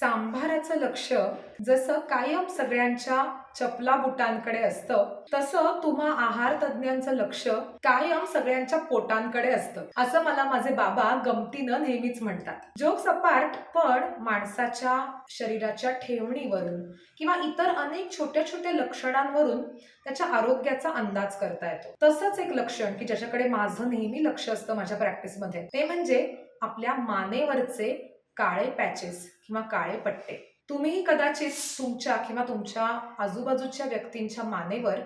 सांभाराचं लक्ष जसं कायम सगळ्यांच्या चपला बुटांकडे असतं तसं तुम्हा आहार तज्ज्ञांचं लक्ष कायम सगळ्यांच्या पोटांकडे असतं. असं मला माझे बाबा गमतीनं नेहमीच म्हणतात. जोक सपाट पण माणसाच्या शरीराच्या ठेवणीवरून किंवा इतर अनेक छोट्या छोट्या लक्षणांवरून त्याच्या आरोग्याचा अंदाज करता येतो. तसंच एक लक्षण की ज्याच्याकडे माझं नेहमी लक्ष असतं माझ्या प्रॅक्टिसमध्ये ते म्हणजे आपल्या मानेवरचे काळे पॅचेस किंवा काळे पट्टे. तुम्ही कदाचित तुमच्या किंवा तुमच्या आजूबाजूच्या व्यक्तींच्या मानेवर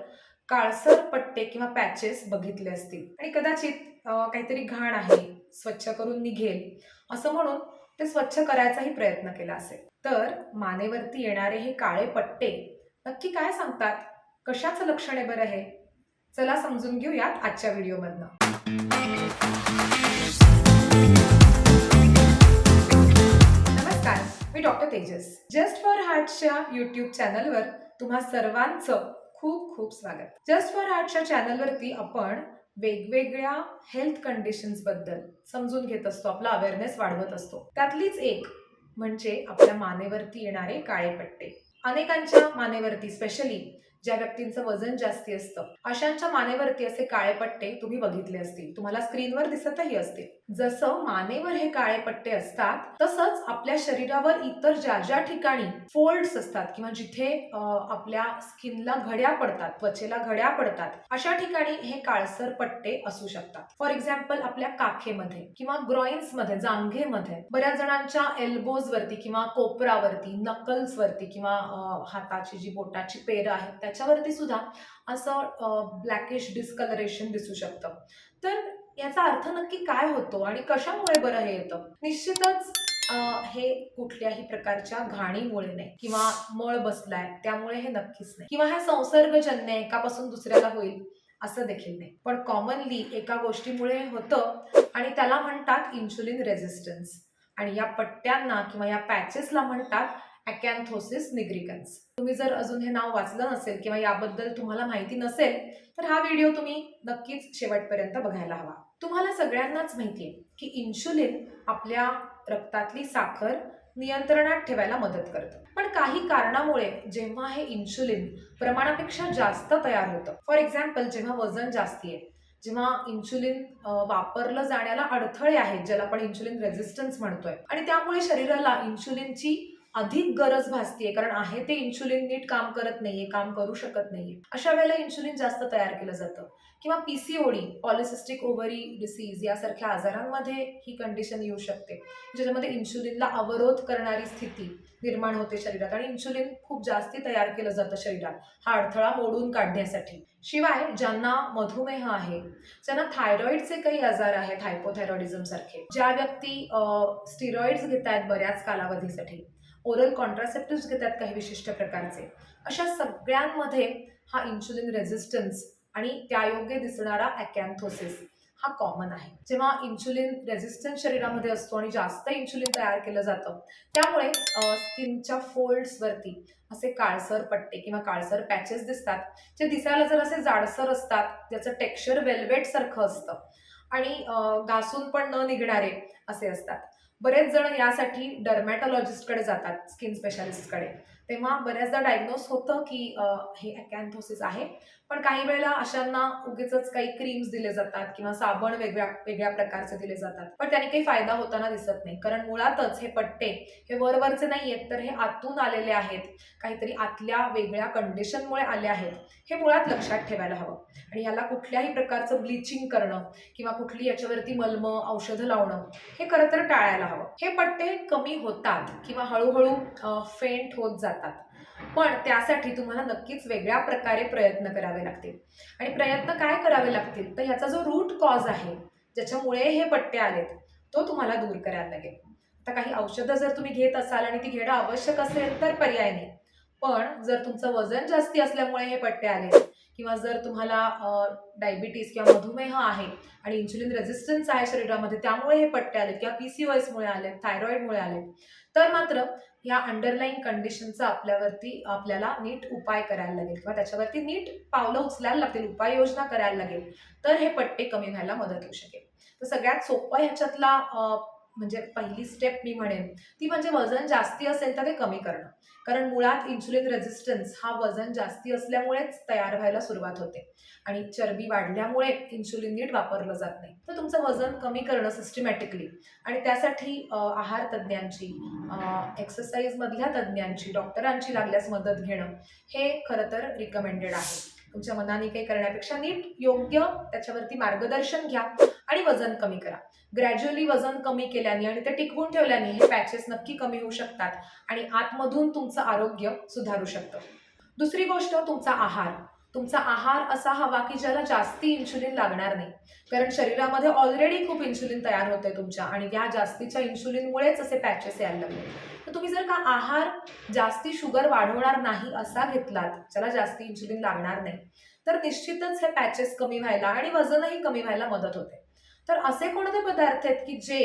काळसर पट्टे किंवा पॅचेस बघितले असतील. आणि कदाचित काहीतरी घाण आहे स्वच्छ करून निघेल असं म्हणून ते स्वच्छ करायचाही प्रयत्न केला असेल. तर मानेवरती येणारे हे काळे पट्टे नक्की काय सांगतात? कशाचं लक्षण आहे बरं हे? चला समजून घेऊयात आजच्या व्हिडिओमधनं. मी डॉक्टर तेजस. जस्ट फॉर हार्टच्या युट्यूब चॅनलवर तुम्हा सर्वांचं खूप खूप स्वागत. जस्ट फॉर हार्टच्या चॅनलवरती आपण वेगवेगळ्या हेल्थ कंडिशन्सबद्दल समजून घेत असतो आपला अवेअरनेस वाढवत असतो. त्यातलीच एक म्हणजे आपल्या मानेवरती येणारे काळे पट्टे अनेकांच्या मानेवरती स्पेशली ज्या व्यक्तींचं वजन जास्ती असतं अशांच्या मानेवरती असे काळे पट्टे तुम्ही बघितले असतील. तुम्हाला स्क्रीनवर दिसतही असतील. जसं मानेवर हे काळे पट्टे असतात तसंच आपल्या शरीरावर इतर ज्या ज्या ठिकाणी फोल्ड्स असतात किंवा जिथे आपल्या स्किनला घड्या पडतात त्वचेला घड्या पडतात अशा ठिकाणी हे काळसर पट्टे असू शकतात. फॉर एक्झाम्पल आपल्या काखेमध्ये किंवा ग्रॉइन्समध्ये जांघेमध्ये बऱ्याच जणांच्या एल्बोज वरती किंवा कोपरावरती नकल्स वरती किंवा हाताची जी बोटाची पेरं आहेत त्याच्यावरती सुद्धा असं ब्लॅकिश डिस्कलरेशन दिसू शकतं. तर याचा अर्थ नक्की काय होतो आणि कशामुळे बरं हे येतं? निश्चितच हे कुठल्याही प्रकारच्या घाणीमुळे नाही किंवा मळ बसलाय त्यामुळे हे नक्कीच नाही. किंवा हे संसर्गजन्य एकापासून दुसऱ्याला होईल असं देखील नाही. पण कॉमनली एका गोष्टीमुळे होतं आणि त्याला म्हणतात इन्शुलिन रेझिस्टन्स आणि या पट्ट्यांना किंवा या पॅचेसला म्हणतात अकॅन्थोसिस निग्रिकन्स तुम्ही जर अजून हे नाव वाचलं नसेल किंवा याबद्दल तुम्हाला माहिती नसेल तर हा व्हिडिओ तुम्ही नक्कीच शेवटपर्यंत बघायला हवा. तुम्हाला सगळ्यांनाच माहिती आहे की इन्शुलिन आपल्या रक्तातली साखर नियंत्रणात ठेवायला मदत करतं. पण काही कारणामुळे जेव्हा हे इन्शुलिन प्रमाणापेक्षा जास्त तयार होतं फॉर एक्झाम्पल जेव्हा वजन जास्ती आहे जेव्हा इन्शुलिन वापरलं जाण्याला अडथळे आहेत ज्याला आपण इन्शुलिन रेझिस्टन्स म्हणतोय आणि त्यामुळे शरीराला इन्शुलिनची अधिक गरज भासतीये कारण आहे ते इन्शुलिन नीट काम करत नाहीये काम करू शकत नाहीये. अशा वेळेला इन्शुलिन जास्त तयार केलं जातं. किंवा पीसीओडी पॉलिसिस्टिक ओव्हरी डिसीज यासारख्या आजारांमध्ये ही कंडिशन येऊ शकते. ज्याच्यामध्ये इन्शुलिनला अवरोध करणारी स्थिती निर्माण होते शरीरात आणि इन्शुलिन खूप जास्ती तयार केलं जातं शरीरात हा अडथळा मोडून काढण्यासाठी. शिवाय ज्यांना मधुमेह आहे ज्यांना थायरॉईडचे काही आजार आहेत हायपोथायरॉइडिझम सारखे ज्या व्यक्ती स्टिरॉइड्स घेत आहेत बऱ्याच कालावधीसाठी ओरल कॉन्ट्रासेप्टिव्ह घेतात काही विशिष्ट प्रकारचे. अशा सगळ्यांमध्ये हा इन्शुलिन रेझिस्टन्स आणि त्यायोग्य दिसणारा अकॅन्थोसिस हा कॉमन आहे. जेव्हा इन्शुलिन रेझिस्टन्स शरीरामध्ये असतो आणि जास्त इन्शुलिन तयार केलं जातं त्यामुळे स्किनच्या फोल्ड्सवरती असे काळसर पट्टे किंवा काळसर पॅचेस दिसतात. जे दिसायला जर असे जाडसर असतात ज्याचं टेक्स्चर वेल्वेट सारखं असतं आणि घासून पण न निघणारे असे असतात. बरेच जण यासाठी डर्मॅटॉलॉजिस्टकडे जातात स्किन स्पेशालिस्टकडे तेव्हा बऱ्याचदा डायग्नोस होतं की हे अकॅन्थोसिस आहे. पण काही वेळेला अशांना उगीच काही क्रीम्स दिले जातात किंवा साबण वेगळ्या वेगळ्या प्रकारचे दिले जातात. पण त्याने काही फायदा होताना दिसत नाही. कारण मुळातच हे पट्टे हे वरवरचे नाही आहेत तर हे आतून आलेले आहेत. काहीतरी आतल्या वेगळ्या कंडिशनमुळे आले आहेत. हे मुळात लक्षात ठेवायला हवं. आणि याला कुठल्याही प्रकारचं ब्लिचिंग करणं किंवा कुठली याच्यावरती मलम औषधं लावणं हे खरं तर टाळायला हवं. हे पट्टे कमी होतात किंवा हळूहळू फेंट होत जातात. पण त्यासाठी तुम्हाला नक्कीच वेगळ्या प्रकारे प्रयत्न करावे लागतील. आणि प्रयत्न काय करावे लागतील? तर ह्याचा जो रूट कॉज आहे ज्याच्यामुळे हे पट्टे आलेत तो तुम्हाला दूर करायला लागेल. आता काही औषधं जर तुम्ही घेत असाल आणि ती घेणं आवश्यक असेल तर पर्याय नाही. पण जर तुमचं वजन जास्ती असल्यामुळे हे पट्टे आले किंवा जर तुम्हाला डायबिटीस किंवा मधुमेह आहे आणि इन्सुलिन रेझिस्टन्स आहे शरीरामध्ये त्यामुळे हे पट्टे आले किंवा पी सी ओएसमुळे आले थायरॉईडमुळे आले तर मात्र ह्या अंडरलाईन कंडिशनचा आपल्यावरती आपल्याला नीट उपाय करायला लागेल किंवा त्याच्यावरती नीट पावलं उचलायला लागतील उपाययोजना करायला लागेल तर हे पट्टे कमी व्हायला मदत होऊ शकेल. तर सगळ्यात सोपा ह्याच्यातला म्हणजे पहिली स्टेप मी म्हणेन ती म्हणजे वजन जास्ती असेल तर ते कमी करणं. कारण मुळात इन्सुलिन रेझिस्टन्स हा वजन जास्ती असल्यामुळेच तयार व्हायला सुरुवात होते. आणि चरबी वाढल्यामुळे इन्सुलिन नीट वापरलं जात नाही. तर तुमचं वजन कमी करणं सिस्टमॅटिकली आणि त्यासाठी आहार तज्ज्ञांची एक्सरसाइजमधल्या तज्ज्ञांची डॉक्टरांची लागल्यास मदत घेणं हे खरं तर रिकमेंडेड आहे. तुमच्या मनाने काही करण्यापेक्षा नीट योग्य त्याच्यावरती मार्गदर्शन घ्या आणि वजन कमी करा. ग्रॅज्युअली वजन कमी केल्याने आणि ते टिकवून ठेवल्याने हे पॅचेस नक्की कमी होऊ शकतात आणि आतमधून तुमचं आरोग्य सुधारू शकतं. दुसरी गोष्ट तुमचा आहार. तुमचा आहार असा हवा की ज्याला जास्ती इन्शुलिन लागणार नाही. कारण शरीरामध्ये ऑलरेडी खूप इन्शुलिन तयार होते तुमच्या आणि या जास्तीच्या इन्शुलिनमुळेच असे पॅचेस यायला लागले. तर तुम्ही जर का आहार जास्ती शुगर वाढवणार नाही असा घेतलात ज्याला जास्ती इन्शुलिन लागणार नाही तर निश्चितच हे पॅचेस कमी व्हायला आणि वजनही कमी व्हायला मदत होते. तर असे कोणते पदार्थ आहेत की जे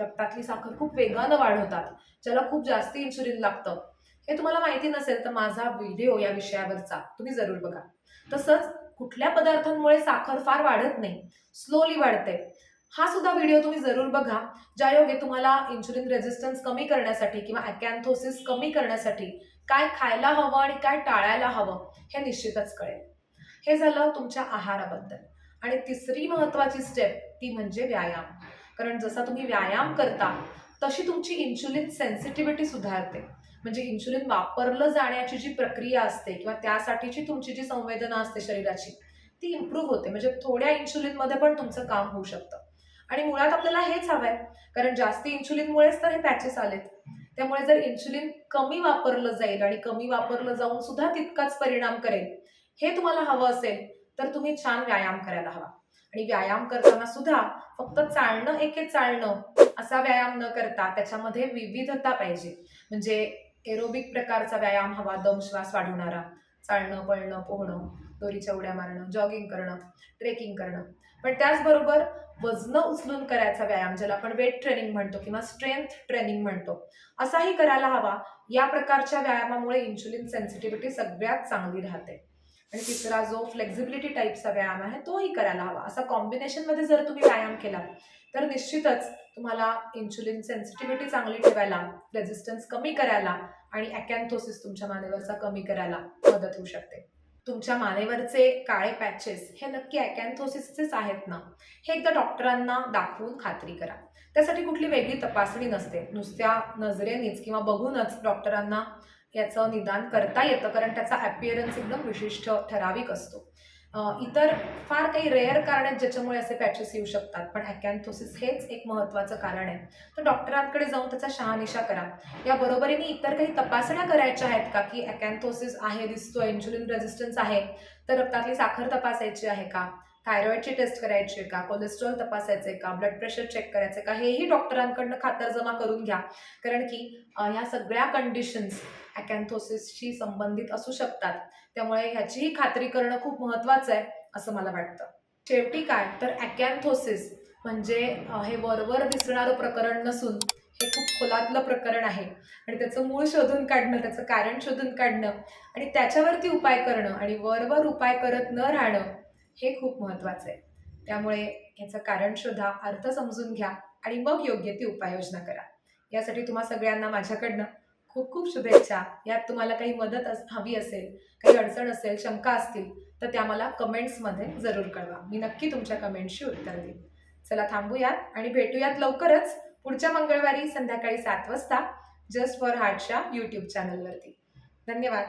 रक्तातली साखर खूप वेगानं वाढवतात ज्याला खूप जास्ती इन्शुलिन लागतं हे तुम्हाला माहिती नसेल तर माझा व्हिडिओ या विषयावरचा तुम्ही जरूर बघा. तसंच कुठल्या पदार्थांमुळे साखर फार वाढत नाही स्लोली वाढते. हा सुद्धा व्हिडिओ तुम्ही जरूर बघा ज्यायोगे तुम्हाला इन्शुलिन रेझिस्टन्स कमी करण्यासाठी किंवा अकॅन्थोसिस कमी करण्यासाठी काय खायला हवं आणि काय टाळायला हवं हे निश्चितच कळेल. हे झालं तुमच्या आहाराबद्दल. आणि तिसरी महत्वाची स्टेप ती म्हणजे व्यायाम. कारण जसा तुम्ही व्यायाम करता तशी तुमची इन्शुलिन सेन्सिटिव्हिटी सुधारते. म्हणजे इन्शुलिन वापरलं जाण्याची जी प्रक्रिया असते किंवा त्यासाठीची तुमची जी संवेदना असते शरीराची ती इम्प्रूव्ह होते. म्हणजे थोड्या इन्शुलिनमध्ये पण तुमचं काम होऊ शकतं. आणि मुळात आपल्याला हेच हवंय. कारण जास्ती इन्शुलिनमुळेच तर हे पॅचेस आलेत. त्यामुळे जर इन्शुलिन कमी वापरलं जाईल आणि कमी वापरलं जाऊन सुद्धा तितकाच परिणाम करेल हे तुम्हाला हवं असेल तर तुम्ही छान व्यायाम करायला हवा. आणि व्यायाम करताना सुद्धा फक्त चालणं एके चालणं असा व्यायाम न करता त्याच्यामध्ये विविधता पाहिजे. म्हणजे एरोबिक प्रकारचा व्यायाम हवा दम श्वास वाढवणारा चालणं पळणं पोहणं दोरीच्या उड्या मारणं जॉगिंग करणं ट्रेकिंग करणं. पण त्याचबरोबर वजनं उचलून करायचा व्यायाम ज्याला आपण वेट ट्रेनिंग म्हणतो किंवा स्ट्रेंथ ट्रेनिंग म्हणतो असाही करायला हवा. या प्रकारच्या व्यायामामुळे इन्शुलिन सेन्सिटिव्हिटी सगळ्यात चांगली राहते. आणि तिसरा जो फ्लेक्झिबिलिटी टाईपचा व्यायाम आहे तोही करायला हवा. असा कॉम्बिनेशनमध्ये जर तुम्ही व्यायाम केला तर निश्चितच तुम्हाला इन्शुलिन सेन्सिटिव्हिटी चांगली ठेवायला रेझिस्टन्स कमी करायला आणि अकॅन्थोसिस तुमच्या मानेवरचा कमी करायला मदत होऊ शकते. तुमच्या मानेवरचे काळे पॅचेस हे नक्की अकॅन्थोसिसचेच आहेत ना हे एकदा डॉक्टरांना दाखवून खात्री करा. त्यासाठी कुठली वेगळी तपासणी नसते. नुसत्या नजरेनेच किंवा बघूनच डॉक्टरांना याचं निदान करता येतं कारण त्याचा ॲपिअरन्स एकदम विशिष्ट ठराविक असतो. इतर फार काही रेअर कारण आहेत ज्याच्यामुळे असे पॅचेस येऊ शकतात. पण हॅकॅन्थोसिस हेच एक महत्त्वाचं कारण आहे. तर डॉक्टरांकडे जाऊन त्याचा शहानिशा करा. या बरोबरीने इतर काही तपासण्या करायच्या आहेत का? की हॅकॅन्थोसिस आहे दिसतो इन्शुलिन रेझिस्टन्स आहे तर रक्तातली साखर तपासायची आहे का? थायरॉईडची टेस्ट करायची आहे का? कोलेस्ट्रॉल तपासायचे का? ब्लड प्रेशर चेक करायचे का? हेही डॉक्टरांकडनं खातरजमा करून घ्या. कारण की ह्या सगळ्या कंडिशन्स अकॅन्थोसिसशी संबंधित असू शकतात. त्यामुळे ह्याचीही खात्री करणं खूप महत्त्वाचं आहे असं मला वाटतं. शेवटी काय? तर अकॅन्थोसिस म्हणजे हे वरवर दिसणारं प्रकरण नसून हे खूप खोलातलं प्रकरण आहे. आणि त्याचं मूळ शोधून काढणं त्याचं कारण शोधून काढणं आणि त्याच्यावरती उपाय करणं आणि वरवर उपाय करत न राहणं हे खूप महत्त्वाचं आहे. त्यामुळे याचं कारण शोधा अर्थ समजून घ्या आणि मग योग्य ती उपाययोजना करा. यासाठी तुम्हा सगळ्यांना माझ्याकडनं खूप खूप शुभेच्छा. यात तुम्हाला काही मदत हवी असेल काही अडचण असेल शंका असतील तर त्या मला कमेंट्समध्ये जरूर कळवा. मी नक्की तुमच्या कमेंटशी उत्तर देईन. चला थांबूयात आणि भेटूयात लवकरच पुढच्या मंगळवारी संध्याकाळी सात वाजता जस्ट फॉर हार्टच्या यूट्यूब चॅनलवरती धन्यवाद.